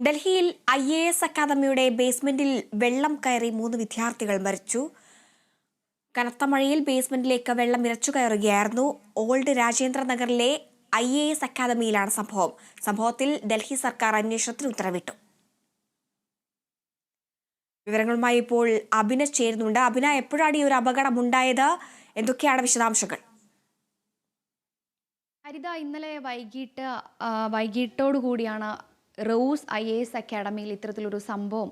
ഡൽഹിയിൽ I A S അക്കാദമിയുടെ ബേസ്മെന്റിൽ വെള്ളം കയറി മൂന്ന് വിദ്യാർത്ഥികൾ മരിച്ചു. കനത്ത മഴയിൽ ബേസ്മെന്റിലേക്ക് വെള്ളം ഇരച്ചു കയറുകയായിരുന്നു. ഓൾഡ് രാജേന്ദ്ര നഗറിലെ ഐ എ എസ് അക്കാദമിയിലാണ് സംഭവം. സംഭവത്തിൽ ഡൽഹി സർക്കാർ അന്വേഷണത്തിന് ഉത്തരവിട്ടു. വിവരങ്ങളുമായി ഇപ്പോൾ അഭിന ചേരുന്നുണ്ട്. അഭിന എപ്പോഴാണ് ഈ ഒരു അപകടം ഉണ്ടായത്? എന്തൊക്കെയാണ് വിശദാംശങ്ങൾ? ഹരിത ഇന്നലെ വൈകിട്ട് വൈകിട്ടോടു കൂടിയാണ് റോസ് ഐ എ എസ് അക്കാഡമിയിൽ ഇത്തരത്തിലൊരു സംഭവം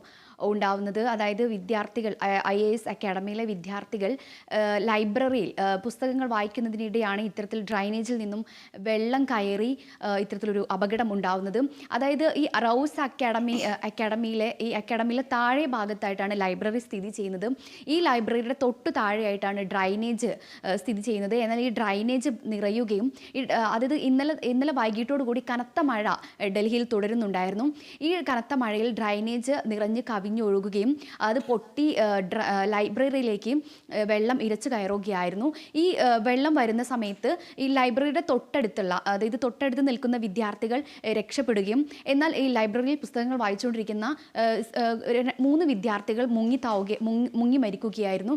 ഉണ്ടാവുന്നത്. അതായത് വിദ്യാർത്ഥികൾ ഐ എ എസ് അക്കാഡമിയിലെ വിദ്യാർത്ഥികൾ ലൈബ്രറിയിൽ പുസ്തകങ്ങൾ വായിക്കുന്നതിനിടെയാണ് ഇത്തരത്തിൽ ഡ്രൈനേജിൽ നിന്നും വെള്ളം കയറി ഇത്തരത്തിലൊരു അപകടം ഉണ്ടാവുന്നത്. അതായത് ഈ റൗസ് അക്കാഡമി അക്കാഡമിയിലെ ഈ അക്കാഡമിയിലെ താഴെ ഭാഗത്തായിട്ടാണ് ലൈബ്രറി സ്ഥിതി ചെയ്യുന്നത്. ഈ ലൈബ്രറിയുടെ തൊട്ടു താഴെയായിട്ടാണ് ഡ്രൈനേജ് സ്ഥിതി ചെയ്യുന്നത്. എന്നാൽ ഈ ഡ്രൈനേജ് നിറയുകയും അതായത് ഇന്നലെ ഇന്നലെ വൈകിട്ടോടുകൂടി കനത്ത മഴ ഡൽഹിയിൽ തുടരുന്നുണ്ടായിരുന്നു. ഈ കനത്ത മഴയിൽ ഡ്രൈനേജ് നിറഞ്ഞ് കവിഞ്ഞൊഴുകുകയും അത് പൊട്ടി ലൈബ്രറിയിലേക്ക് വെള്ളം ഇരച്ചു കയറുകയായിരുന്നു. ഈ വെള്ളം വരുന്ന സമയത്ത് ഈ ലൈബ്രറിയുടെ തൊട്ടടുത്തുള്ള അതായത് തൊട്ടടുത്ത് നിൽക്കുന്ന വിദ്യാർത്ഥികൾ രക്ഷപ്പെടുകയും എന്നാൽ ഈ ലൈബ്രറിയിൽ പുസ്തകങ്ങൾ വായിച്ചുകൊണ്ടിരിക്കുന്ന മൂന്ന് വിദ്യാർത്ഥികൾ മുങ്ങി താവുക മുങ്ങി മരിക്കുകയായിരുന്നു.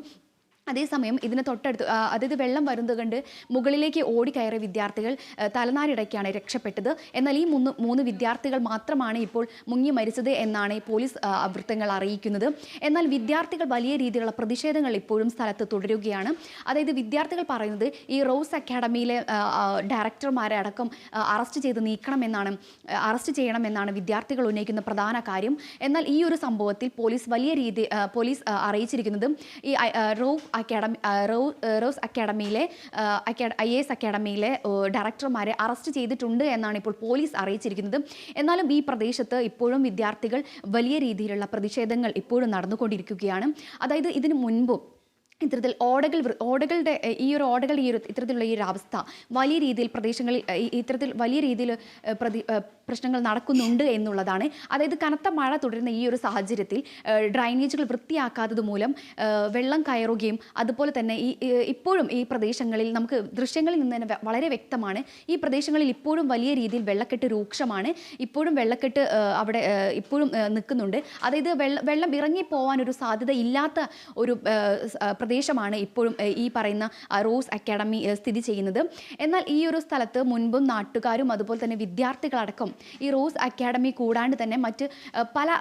അതേസമയം ഇതിന് തൊട്ടടുത്ത് അതായത് വെള്ളം വരുന്നത് കണ്ട് മുകളിലേക്ക് ഓടിക്കയറിയ വിദ്യാർത്ഥികൾ തലനാരിടയ്ക്കാണ് രക്ഷപ്പെട്ടത്. എന്നാൽ ഈ മൂന്ന് മൂന്ന് വിദ്യാർത്ഥികൾ മാത്രമാണ് ഇപ്പോൾ മുങ്ങി മരിച്ചത് എന്നാണ് പോലീസ് വൃത്തങ്ങൾ അറിയിക്കുന്നത്. എന്നാൽ വിദ്യാർത്ഥികൾ വലിയ രീതിയിലുള്ള പ്രതിഷേധങ്ങൾ ഇപ്പോഴും സ്ഥലത്ത് തുടരുകയാണ്. അതായത് വിദ്യാർത്ഥികൾ പറയുന്നത് ഈ റോസ് അക്കാഡമിയിലെ ഡയറക്ടർമാരെ അടക്കം അറസ്റ്റ് ചെയ്ത് നീക്കണമെന്നാണ് അറസ്റ്റ് ചെയ്യണമെന്നാണ് വിദ്യാർത്ഥികൾ ഉന്നയിക്കുന്ന പ്രധാന കാര്യം. എന്നാൽ ഈ ഒരു സംഭവത്തിൽ പോലീസ് വലിയ രീതി പോലീസ് അറിയിച്ചിരിക്കുന്നതും ഈ റോ അക്കാഡമി റോസ് അക്കാഡമിയിലെ ഐ എസ് അക്കാഡമിയിലെ ഡയറക്ടർമാരെ അറസ്റ്റ് ചെയ്തിട്ടുണ്ട് എന്നാണ് ഇപ്പോൾ പോലീസ് അറിയിച്ചിരിക്കുന്നത്. എന്നാലും ഈ പ്രദേശത്ത് ഇപ്പോഴും വിദ്യാർത്ഥികൾ വലിയ രീതിയിലുള്ള പ്രതിഷേധങ്ങൾ ഇപ്പോഴും നടന്നുകൊണ്ടിരിക്കുകയാണ്. അതായത് ഇതിനു മുൻപും ഇത്തരത്തിൽ ഓടകൾ ഓടകളുടെ ഈ ഒരു ഓടകളുടെ ഈ ഒരു ഇത്തരത്തിലുള്ള ഈ ഒരു അവസ്ഥ വലിയ രീതിയിൽ പ്രദേശങ്ങളിൽ ഇത്തരത്തിൽ വലിയ രീതിയിൽ പ്രതി പ്രശ്നങ്ങൾ നടക്കുന്നുണ്ട് എന്നുള്ളതാണ്. അതായത് കനത്ത മഴ തുടരുന്ന ഈ ഒരു സാഹചര്യത്തിൽ ഡ്രൈനേജുകൾ വൃത്തിയാക്കാത്തത് മൂലം വെള്ളം കയറുകയും അതുപോലെ തന്നെ ഈ ഇപ്പോഴും ഈ പ്രദേശങ്ങളിൽ നമുക്ക് ദൃശ്യങ്ങളിൽ നിന്ന് തന്നെ വളരെ വ്യക്തമാണ്. ഈ പ്രദേശങ്ങളിൽ ഇപ്പോഴും വലിയ രീതിയിൽ വെള്ളക്കെട്ട് രൂക്ഷമാണ്. ഇപ്പോഴും വെള്ളക്കെട്ട് അവിടെ ഇപ്പോഴും നിൽക്കുന്നുണ്ട്. അതായത് വെള്ള ഇറങ്ങി പോകാൻ ഒരു സാധ്യത ഇല്ലാത്ത ഒരു പ്രദേശമാണ് ഇപ്പോഴും ഈ പറയുന്ന റോസ് അക്കാഡമി സ്ഥിതി ചെയ്യുന്നത്. എന്നാൽ ഈ ഒരു സ്ഥലത്ത് മുൻപും നാട്ടുകാരും അതുപോലെ തന്നെ വിദ്യാർത്ഥികളടക്കം ഈ റോസ് അക്കാഡമി കൂടാണ്ട് തന്നെ മറ്റ് പല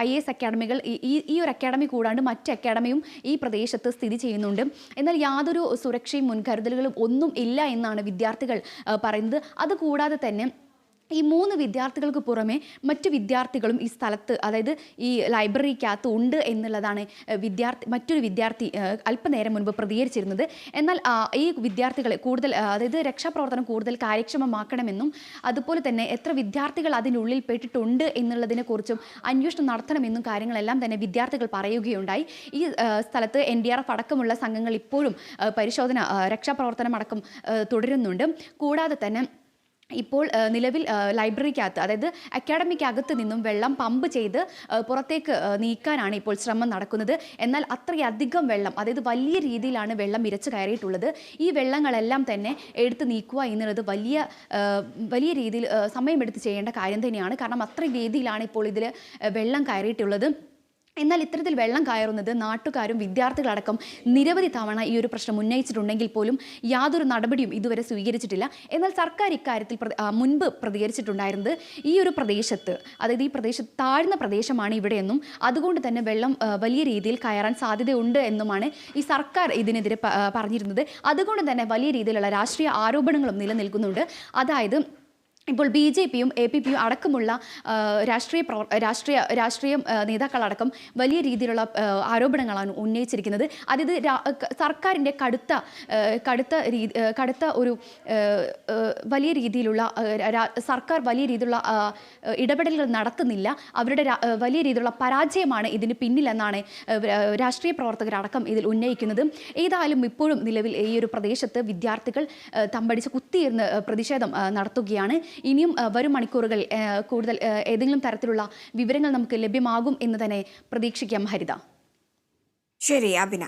ഐ എസ് അക്കാഡമികൾ ഈ- ഒരു അക്കാഡമി കൂടാണ്ട് മറ്റ് അക്കാഡമിയും ഈ പ്രദേശത്ത് സ്ഥിതി ചെയ്യുന്നുണ്ട്. എന്നാൽ യാതൊരു സുരക്ഷയും മുൻകരുതലുകളും ഒന്നും ഇല്ല എന്നാണ് വിദ്യാർത്ഥികൾ പറയുന്നത്. അതുകൂടാതെ തന്നെ ഈ മൂന്ന് വിദ്യാർത്ഥികൾക്ക് പുറമെ മറ്റു വിദ്യാർത്ഥികളും ഈ സ്ഥലത്ത് അതായത് ഈ ലൈബ്രറിക്കകത്ത് ഉണ്ട് എന്നുള്ളതാണ് വിദ്യാർത്ഥി മറ്റൊരു വിദ്യാർത്ഥി അല്പനേരം മുൻപ് പ്രതികരിച്ചിരുന്നത്. എന്നാൽ ഈ വിദ്യാർത്ഥികളെ കൂടുതൽ അതായത് രക്ഷാപ്രവർത്തനം കൂടുതൽ കാര്യക്ഷമമാക്കണമെന്നും അതുപോലെ തന്നെ എത്ര വിദ്യാർത്ഥികൾ അതിനുള്ളിൽ പെട്ടിട്ടുണ്ട് എന്നുള്ളതിനെക്കുറിച്ചും അന്വേഷണം നടത്തണമെന്നും കാര്യങ്ങളെല്ലാം തന്നെ വിദ്യാർത്ഥികൾ പറയുകയുണ്ടായി. ഈ സ്ഥലത്ത് എൻ ഡി ആർ എഫ് അടക്കമുള്ള സംഘങ്ങൾ ഇപ്പോഴും പരിശോധന രക്ഷാപ്രവർത്തനം അടക്കം തുടരുന്നുണ്ട്. കൂടാതെ തന്നെ ഇപ്പോൾ നിലവിൽ ലൈബ്രറിക്കകത്ത് അതായത് അക്കാഡമിക്കകത്ത് നിന്നും വെള്ളം പമ്പ് ചെയ്ത് പുറത്തേക്ക് നീക്കാനാണ് ഇപ്പോൾ ശ്രമം നടക്കുന്നത്. എന്നാൽ അത്രയധികം വെള്ളം അതായത് വലിയ രീതിയിലാണ് വെള്ളം ഇരച്ചു കയറിയിട്ടുള്ളത്. ഈ വെള്ളങ്ങളെല്ലാം തന്നെ എടുത്ത് നീക്കുക എന്നുള്ളത് വലിയ വലിയ രീതിയിൽ സമയമെടുത്ത് ചെയ്യേണ്ട കാര്യം തന്നെയാണ്. കാരണം അത്ര രീതിയിലാണ് ഇപ്പോൾ ഇതിൽ വെള്ളം കയറിയിട്ടുള്ളത്. എന്നാൽ ഇത്തരത്തിൽ വെള്ളം കയറുന്നത് നാട്ടുകാരും വിദ്യാർത്ഥികളടക്കം നിരവധി തവണ ഈ ഒരു പ്രശ്നം ഉന്നയിച്ചിട്ടുണ്ടെങ്കിൽ പോലും യാതൊരു നടപടിയും ഇതുവരെ സ്വീകരിച്ചിട്ടില്ല. എന്നാൽ സർക്കാർ ഇക്കാര്യത്തിൽ മുൻപ് പ്രതികരിച്ചിട്ടുണ്ടായിരുന്നത് ഈ ഒരു പ്രദേശത്ത് അതായത് ഈ പ്രദേശത്ത് താഴ്ന്ന പ്രദേശമാണ് ഇവിടെയെന്നും അതുകൊണ്ട് തന്നെ വെള്ളം വലിയ രീതിയിൽ കയറാൻ സാധ്യതയുണ്ട് എന്നുമാണ് ഈ സർക്കാർ ഇതിനെതിരെ പറഞ്ഞിരുന്നത്. അതുകൊണ്ട് തന്നെ വലിയ രീതിയിലുള്ള രാഷ്ട്രീയ ആരോപണങ്ങളും നിലനിൽക്കുന്നുണ്ട്. അതായത് ഇപ്പോൾ ബി ജെ പിയും എ പി പിയും അടക്കമുള്ള രാഷ്ട്രീയ പ്രവർ രാഷ്ട്രീയ രാഷ്ട്രീയ നേതാക്കളടക്കം വലിയ രീതിയിലുള്ള ആരോപണങ്ങളാണ് ഉന്നയിച്ചിരിക്കുന്നത്. അതായത് സർക്കാരിന്റെ കടുത്ത കടുത്ത രീതി കടുത്ത ഒരു വലിയ രീതിയിലുള്ള സർക്കാർ വലിയ രീതിയിലുള്ള ഇടപെടലുകൾ നടത്തുന്നില്ല. അവരുടെ വലിയ രീതിയിലുള്ള പരാജയമാണ് ഇതിന് പിന്നിലെന്നാണ് രാഷ്ട്രീയ പ്രവർത്തകരടക്കം ഇതിൽ ഉന്നയിക്കുന്നത്. ഏതായാലും ഇപ്പോഴും നിലവിൽ ഈ ഒരു പ്രദേശത്ത് വിദ്യാർത്ഥികൾ തമ്പടിച്ച് കുത്തിയിരുന്ന് പ്രതിഷേധം നടത്തുകയാണ്. ഇനിയും വരും മണിക്കൂറുകൾ കൂടുതൽ ഏതെങ്കിലും തരത്തിലുള്ള വിവരങ്ങൾ നമുക്ക് ലഭ്യമാകും എന്ന് തന്നെ പ്രതീക്ഷിക്കാം ഹരിത. ശരി അഭിന.